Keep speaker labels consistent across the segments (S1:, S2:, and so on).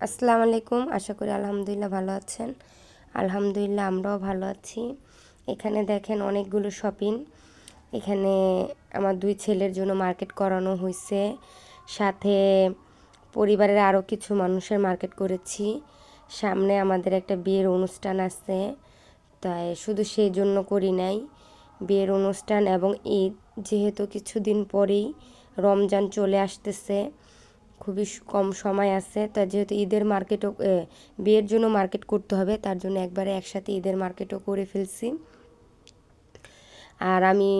S1: আসসালামু আলাইকুম, আশা করি আলহামদুলিল্লাহ ভালো আছেন। আলহামদুলিল্লাহ আমরাও ভালো আছি। এখানে দেখেন অনেকগুলো শপিং এখানে আমার দুই ছেলের জন্য মার্কেট করানো হয়েছে সাথে পরিবারের আরও কিছু মানুষের মার্কেট করেছি। সামনে আমাদের একটা বিয়ের অনুষ্ঠান আছে। তাই শুধু সেই জন্য করি নাই। বিয়ের অনুষ্ঠান এবং ঈদ। যেহেতু কিছুদিন পরেই রমজান চলে আসতেছে। খুবই কম সময় আছে। তা যেহেতু ঈদের মার্কেটও বিয়ের জন্য মার্কেট করতে হবে, তার জন্য একবারে একসাথে ঈদের মার্কেটও করে ফেলছি। আর আমি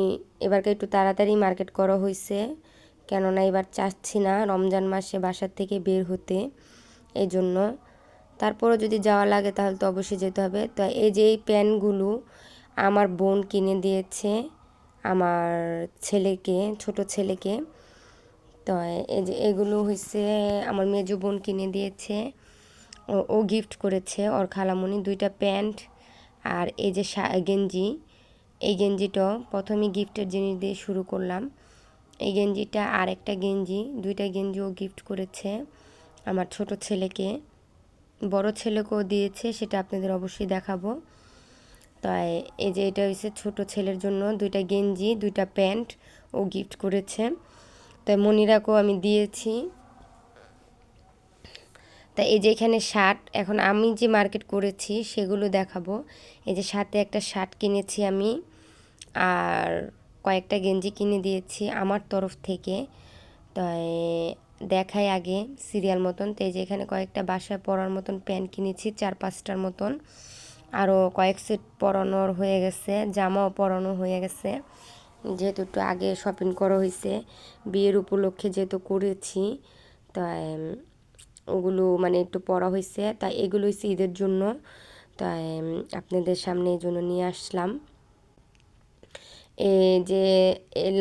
S1: এবারকে একটু তাড়াতাড়ি মার্কেট করা হয়েছে কেননা এবার চাচ্ছি না রমজান মাসে বাসার থেকে বের হতে এই জন্য তারপরও যদি যাওয়া লাগে তাহলে তো অবশ্যই যেতে হবে। তো এই যে এই প্যান্টগুলো আমার বোন কিনে দিয়েছে, আমার ছেলেকে, ছোট ছেলেকে। তো এই যে এগুলো হচ্ছে আমার মেজো বোন কিনে দিয়েছে। ও ও গিফট করেছে, ওর খালামণি দুইটা প্যান্ট আর এই যে গেঞ্জি। এই গেঞ্জিটা প্রথমে গিফটের জিনিস দিয়ে শুরু করলাম। এই গেঞ্জিটা আর একটা গেঞ্জি, দুইটা গেঞ্জি ও গিফট করেছে আমার ছোট ছেলেকে। বড় ছেলেকেও দিয়েছে, সেটা আপনাদের অবশ্যই দেখাবো। তাই এই যে এটা হচ্ছে ছোট ছেলের জন্য দুইটা গেঞ্জি, দুইটা প্যান্ট ও গিফট করেছে। তাই মনিরাকেও আমি দিয়েছি। তা এই যে এখানে শার্ট, এখন আমি যে মার্কেট করেছি সেগুলো দেখাবো। এই যে সাথে একটা শার্ট কিনেছি আমি, আর কয়েকটা গেঞ্জি কিনে দিয়েছি আমার তরফ থেকে। তাই দেখাই আগে সিরিয়াল মতন। তো এই যে এখানে কয়েকটা বাসায় পরার মতন প্যান্ট কিনেছি, চার পাঁচটার মতন। আরও কয়েক সেট পরানোর হয়ে গেছে, জামাও পরানো হয়ে গেছে। যেহেতু একটু আগে শপিং করা হয়েছে বিয়ের উপলক্ষে যেহেতু করেছি, তাই ওগুলো মানে একটু পরা হয়েছে তাই এগুলো হচ্ছে ঈদের জন্য, তাই আপনাদের সামনে এই জন্য নিয়ে আসলাম। এই যে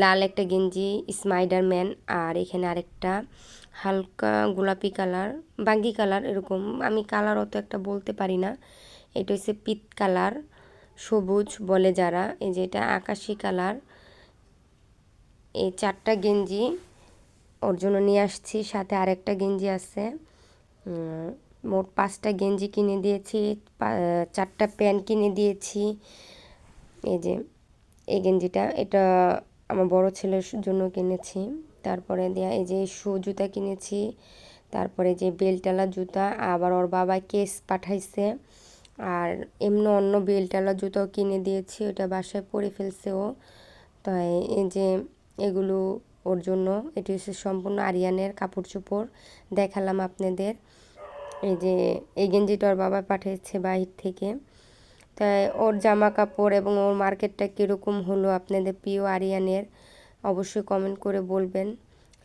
S1: লাল একটা গেঞ্জি স্পাইডারম্যান আর এখানে আরেকটা হালকা গোলাপি কালার, বাঙ্গি কালার এরকম, আমি কালার অত একটা বলতে পারি না, এটা হচ্ছে পিত কালার, সবুজ বলে যারা, এই যে এটা আকাশি কালার এই চারটা গেঞ্জি ওর জন্য নিয়ে আসছি, সাথে আরেকটা গেঞ্জি আছে। মোট পাঁচটা গেঞ্জি কিনে দিয়েছি চারটা প্যান্ট কিনে দিয়েছি। এই যে, এই গেঞ্জিটা, এটা আমার বড় ছেলের জন্য কিনেছি। তারপরে দেয়া, এই যে শু জুতা কিনেছি, তারপরে যে বেলটালা জুতা, আবার ওর বাবা কেস পাঠাইছে। আর এমনি অন্য বেলটালা জুতাও কিনে দিয়েছি, ওটা বাসায় পরে ফেলছে ও। তাই এই যে এগুলো ওর জন্য। এটি হচ্ছে সম্পূর্ণ আরিয়ানের কাপড় চোপড় দেখালাম আপনাদের। এই যে, এই গেঞ্জিটা ওর বাবা পাঠিয়েছে বাহির থেকে। তাই ওর জামা কাপড় এবং ওর মার্কেটটা কীরকম হলো আপনাদের প্রিয় আরিয়ানের, অবশ্যই কমেন্ট করে বলবেন।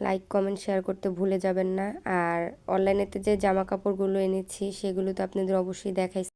S1: লাইক কমেন্ট শেয়ার করতে ভুলে যাবেন না। আর অনলাইনেতে যে জামা কাপড়গুলো এনেছি, সেগুলো তো আপনাদের অবশ্যই দেখাই